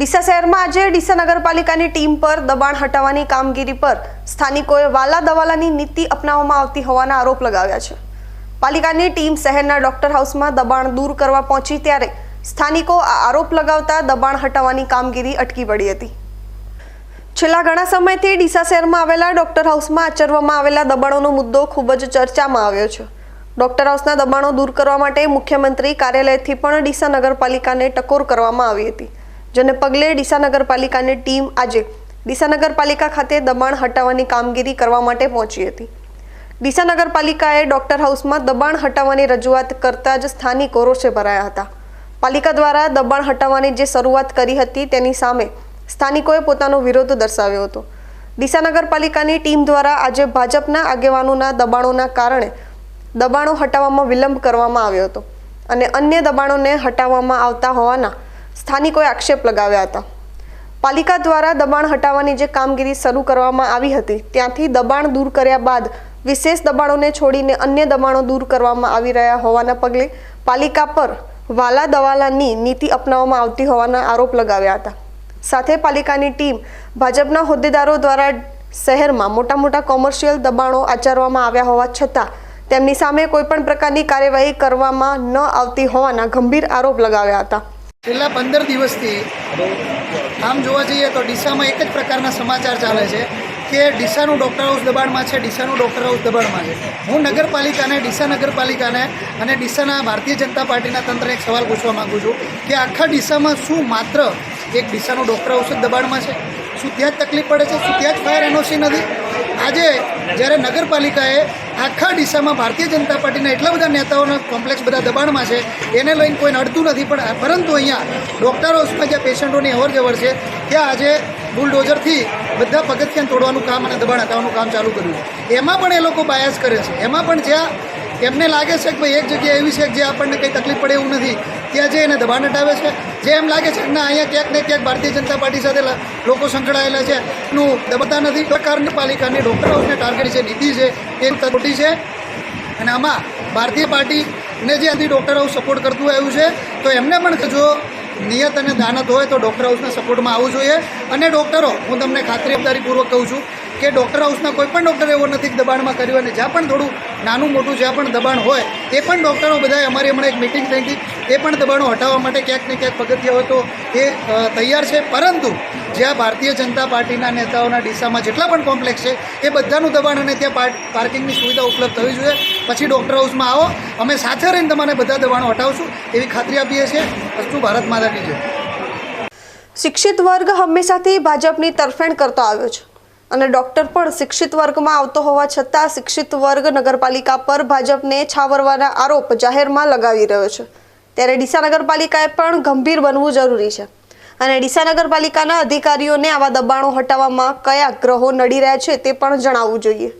ડીસા શહેરમાં આજે ડીસા નગરપાલિકાની ટીમ પર દબાણ હટાવવાની કામગીરી પર સ્થાનિકોએ વાલા દવાલાની નીતિ અપનાવવામાં આવતી હોવાના આરોપ લગાવ્યા છે. પાલિકાની ટીમ શહેરના ડોક્ટર હાઉસમાં દબાણ દૂર કરવા પહોંચી ત્યારે સ્થાનિકો આ આરોપ લગાવતા દબાણ હટાવવાની કામગીરી અટકી પડી હતી. છેલ્લા ઘણા સમયથી ડીસા શહેરમાં આવેલા ડોક્ટર હાઉસમાં આચરવામાં આવેલા દબાણોનો મુદ્દો ખૂબ જ ચર્ચામાં આવ્યો છે. ડોક્ટર હાઉસના દબાણો દૂર કરવા માટે મુખ્યમંત્રી કાર્યાલયથી પણ ડીસા નગરપાલિકાને ટકોર કરવામાં આવી હતી. જેને પગલે ડીસા નગરપાલિકાની ટીમ આજે ડીસા નગરપાલિકા ખાતે દબાણ હટાવવાની કામગીરી કરવા માટે પહોંચી હતી. ડીસા નગરપાલિકાએ ડોક્ટર હાઉસમાં દબાણ હટાવવાની રજૂઆત કરતા જ સ્થાનિકો રોષે ભરાયા હતા. પાલિકા દ્વારા દબાણ હટાવવાની જે શરૂઆત કરી હતી તેની સામે સ્થાનિકોએ પોતાનો વિરોધ દર્શાવ્યો હતો. ડીસા નગરપાલિકાની ટીમ દ્વારા આજે ભાજપના આગેવાનોના દબાણોના કારણે દબાણો હટાવવામાં વિલંબ કરવામાં આવ્યો હતો અને અન્ય દબાણોને હટાવવામાં આવતા હોવાના સ્થાનિકોએ આક્ષેપ લગાવ્યા હતા. પાલિકા દ્વારા દબાણ હટાવવાની જે કામગીરી શરૂ કરવામાં આવી હતી, ત્યાંથી દબાણ દૂર કર્યા બાદ વિશેષ દબાણોને છોડીને અન્ય દબાણો દૂર કરવામાં આવી રહ્યા હોવાના પગલે પાલિકા પર વાલા દવાલાની નીતિ અપનાવવામાં આવતી હોવાના આરોપ લગાવ્યા હતા. સાથે પાલિકાની ટીમ ભાજપના હોદ્દેદારો દ્વારા શહેરમાં મોટા મોટા કોમર્શિયલ દબાણો આચરવામાં આવ્યા હોવા છતાં તેમની સામે કોઈપણ પ્રકારની કાર્યવાહી કરવામાં ન આવતી હોવાના ગંભીર આરોપ લગાવ્યા હતા. છેલ્લા પંદર દિવસથી આમ જોવા જઈએ તો ડીસામાં એક જ પ્રકારના સમાચાર ચાલે છે કે ડીસાનું ડૉક્ટર હાઉસ દબાણમાં છે, ડીસાનું ડૉક્ટર હાઉસ દબાણમાં છે. હું નગરપાલિકાને, ડીસા નગરપાલિકાને અને ડીસાના ભારતીય જનતા પાર્ટીના તંત્રને એક સવાલ પૂછવા માગું છું કે આખા ડીસામાં શું માત્ર એક ડીસાનું ડૉક્ટર હાઉસ જ દબાણમાં છે? શું ત્યાં જ તકલીફ પડે છે? શું ત્યાં જ ફાયર એનઓસી નથી? આજે જ્યારે નગરપાલિકાએ આખા ડીસામાં ભારતીય જનતા પાર્ટીના એટલા બધા નેતાઓના કોમ્પ્લેક્સ બધા દબાણમાં છે, એને લઈને કોઈને અડતું નથી, પણ પરંતુ અહીંયા ડૉક્ટર હાઉસમાં જ્યાં પેશન્ટોની અવર જવર છે, ત્યાં આજે બુલડોઝરથી બધા પગથિયાં તોડવાનું કામ અને દબાણ હટાવવાનું કામ ચાલુ કર્યું એમાં પણ એ લોકો બાયસ કરે છે. એમાં પણ જ્યાં એમને લાગે છે કે ભાઈ એક જગ્યા એવી છે કે જે આપણને કંઈ તકલીફ પડે એવું નથી ત્યાં જે એને દબાણ હટાવે છે. જે એમ લાગે છે, ના, અહીંયા ક્યાંક ને ક્યાંક ભારતીય જનતા પાર્ટી સાથે લોકો સંકળાયેલા છે. નું દબતા નથી. પ્રકારની પાલિકાની ડૉક્ટર હાઉસને ટાર્ગેટ છે નીતિ છે, એ ખોટી છે. અને આમાં ભારતીય પાર્ટીને જે આથી ડૉક્ટર હાઉસ સપોર્ટ કરતું આવ્યું છે, તો એમને પણ જો નિયત અને દાનત હોય, તો ડૉક્ટર હાઉસના સપોર્ટમાં આવવું જોઈએ. અને ડૉક્ટરો, હું તમને ખાતરીદારીપૂર્વક કહું છું કે ડૉક્ટર હાઉસના કોઈ પણ ડૉક્ટર એવો નથી દબાણમાં કર્યું. અને જ્યાં પણ થોડું નાનું મોટું જ્યાં પણ દબાણ હોય, એ પણ ડૉક્ટરો બધાએ અમારી હમણાં એક મિટિંગ થઈ હતી. એ પણ દબાણો હટાવવા માટે ક્યાંક ને ક્યાંક પગથિયા તો એ તૈયાર છે. પરંતુ જ્યાં ભારતીય જનતા પાર્ટીના નેતાઓના ડીસામાં જેટલા પણ કોમ્પ્લેક્સ છે, એ બધાનું દબાણ અને ત્યાં પાર્કિંગની સુવિધા ઉપલબ્ધ થવી જોઈએ. પછી ડૉક્ટર હાઉસમાં આવો. અમે સાથે રહીને તમારે બધા દબાણો હટાવશું. એવી ખાતરી આપીએ છીએ. અસ્તુ ભારત માતાની જય. શિક્ષિત વર્ગ હંમેશાથી ભાજપની તરફેણ કરતો આવ્યો છે અને ડોક્ટર પણ શિક્ષિત વર્ગમાં આવતો હોવા છતાં શિક્ષિત વર્ગ નગરપાલિકા પર ભાજપને છાવરવાના આરોપ જાહેરમાં લગાવી રહ્યો છે. ત્યારે ડીસા નગરપાલિકાએ પણ ગંભીર બનવું જરૂરી છે. અને ડીસા નગરપાલિકાના અધિકારીઓને આવા દબાણો હટાવવામાં કયા ગ્રહો નડી રહ્યા છે તે પણ જણાવવું જોઈએ.